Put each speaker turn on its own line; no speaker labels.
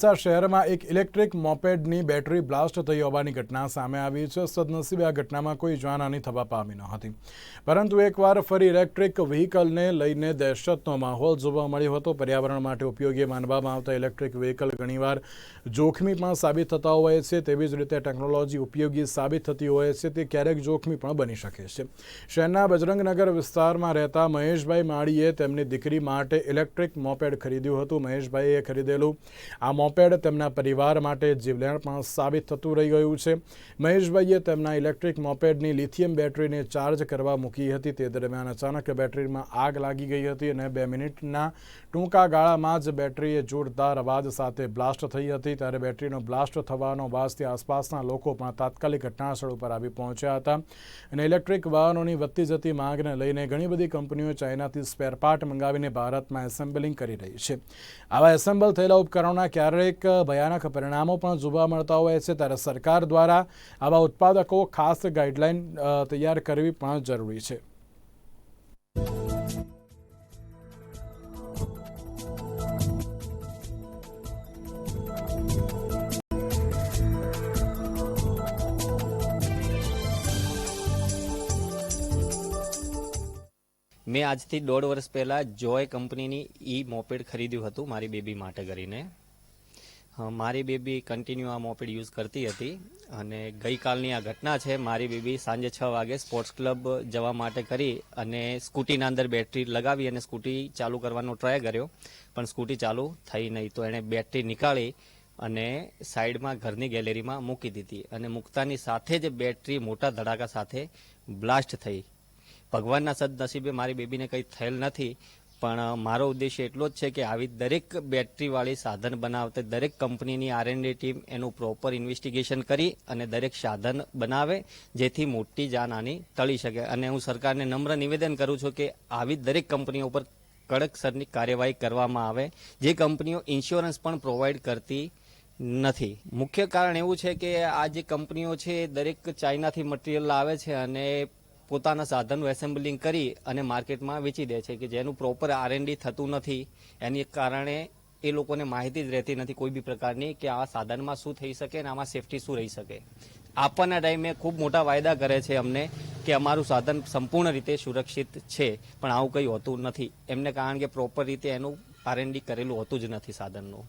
અબડાસા શહેરમાં એક electric મોપેડની battery blast થઈ હોવાની ઘટના સામે આવી છે. સદનસીબે આ ઘટનામાં કોઈ જાનહાની થવા પામી ન હતી. પરંતુ એકવાર ફરી ઇલેક્ટ્રિક વ્હીકલને લઈને દહેશતનો માહોલ જોવા મળ્યો હતો. પર્યાવરણ માટે ઉપયોગી માનવામાં આવતા ઇલેક્ટ્રિક વ્હીકલ ઘણીવાર જોખમી પણ સાબિત થતા હોય છે. તેવી જ રીતે ટેકનોલોજી ઉપયોગી સાબિત થતી હોય છે તે ક્યારેક જોખમી પણ બની શકે છે. શહેરના બજરંગનગર વિસ્તારમાં રહેતા મહેશભાઈ માળીએ તેમની દીકરી માટે ઇલેક્ટ્રિક મોપેડ ખરીદ્યું હતું. મહેશભાઈએ ખરીદેલું આ મોપેડ તેમના પરિવાર માટે જીવલેણ પણ સાબિત થતું રહી ગયું છે. મહેશભાઈએ તેમના ઇલેક્ટ્રિક મોપેડની લિથિયમ બેટરીને ચાર્જ કરવા મૂકી હતી. તે દરમિયાન અચાનક બેટરીમાં આગ લાગી ગઈ હતી અને બે મિનિટના ટૂંકા ગાળામાં જ બેટરીએ જોરદાર અવાજ સાથે બ્લાસ્ટ થઈ હતી. ત્યારે બેટરીનો બ્લાસ્ટ થવાનો અવાજથી આસપાસના લોકો પણ તાત્કાલિક ઘટનાસ્થળ ઉપર આવી પહોંચ્યા હતા અને ઇલેક્ટ્રિક વાહનોની વધતી જતી માંગને લઈને ઘણી બધી કંપનીઓ ચાઇનાથી સ્પેરપાર્ટ મંગાવીને ભારતમાં એસેમ્બલિંગ કરી રહી છે. આવા એસેમ્બલ થયેલા ઉપકરણોના ક્યારેક ભયાનક પરિણામો પણ જોવા મળતા હોય છે. ત્યારે સરકાર દ્વારા આવા ઉત્પાદકો ખાસ ગાઈડલાઈન તૈયાર કરવી પણ જરૂરી છે.
મેં આજથી દોઢ વર્ષ પહેલાં જોય કંપનીની ઈ મોપેડ ખરીદ્યું હતું મારી બેબી માટે કરીને. મારી બેબી કન્ટિન્યુ આ મોપેડ યુઝ કરતી હતી અને ગઈકાલની આ ઘટના છે, મારી બેબી સાંજે છ વાગે સ્પોર્ટ્સ ક્લબ જવા માટે કરી અને સ્કૂટીના અંદર બેટરી લગાવી અને સ્કૂટી ચાલુ કરવાનો ટ્રાય કર્યો, પણ સ્કૂટી ચાલુ થઈ નહીં. તો એણે બેટરી નીકાળી અને સાઈડમાં ઘરની ગેલેરીમાં મૂકી દીધી અને મૂકતાની સાથે જ બેટરી મોટા ધડાકા સાથે બ્લાસ્ટ થઈ. ભગવાનના સદનસીબે મારી બેબીને કંઈ થયેલ નથી પણ મારો ઉદ્દેશ્ય એટલો જ છે કે આવી દરેક બેટરીવાળી સાધન બનાવતે દરેક કંપનીની આર એન્ડ ટીમ એનું પ્રોપર ઇન્વેસ્ટિગેશન કરી અને દરેક સાધન બનાવે, જેથી મોટી જાનહાની ટળી શકે. અને હું સરકારને નમ્ર નિવેદન કરું છું કે આવી દરેક કંપનીઓ ઉપર કડકસરની કાર્યવાહી કરવામાં આવે. જે કંપનીઓ ઇન્સ્યોરન્સ પણ પ્રોવાઈડ કરતી નથી. મુખ્ય કારણ એવું છે કે આ જે કંપનીઓ છે, દરેક ચાઇનાથી મટીરિયલ લાવે છે અને પોતાના સાધનનું એસેમ્બલિંગ કરી અને માર્કેટમાં વેચી દે છે કે જેનું પ્રોપર આરએનડી થતું નથી. એની કારણે એ લોકોને માહિતી જ રહેતી નથી કોઈ બી પ્રકારની કે આ સાધનમાં શું થઈ શકે અને આમાં સેફટી શું રહી શકે. આપવાના ટાઈમે ખૂબ મોટા વાયદા કરે છે અમને કે અમારું સાધન સંપૂર્ણ રીતે સુરક્ષિત છે, પણ આવું કંઈ હોતું નથી. એમને કારણ કે પ્રોપર રીતે એનું આરએનડી કરેલું હોતું જ નથી સાધનનું.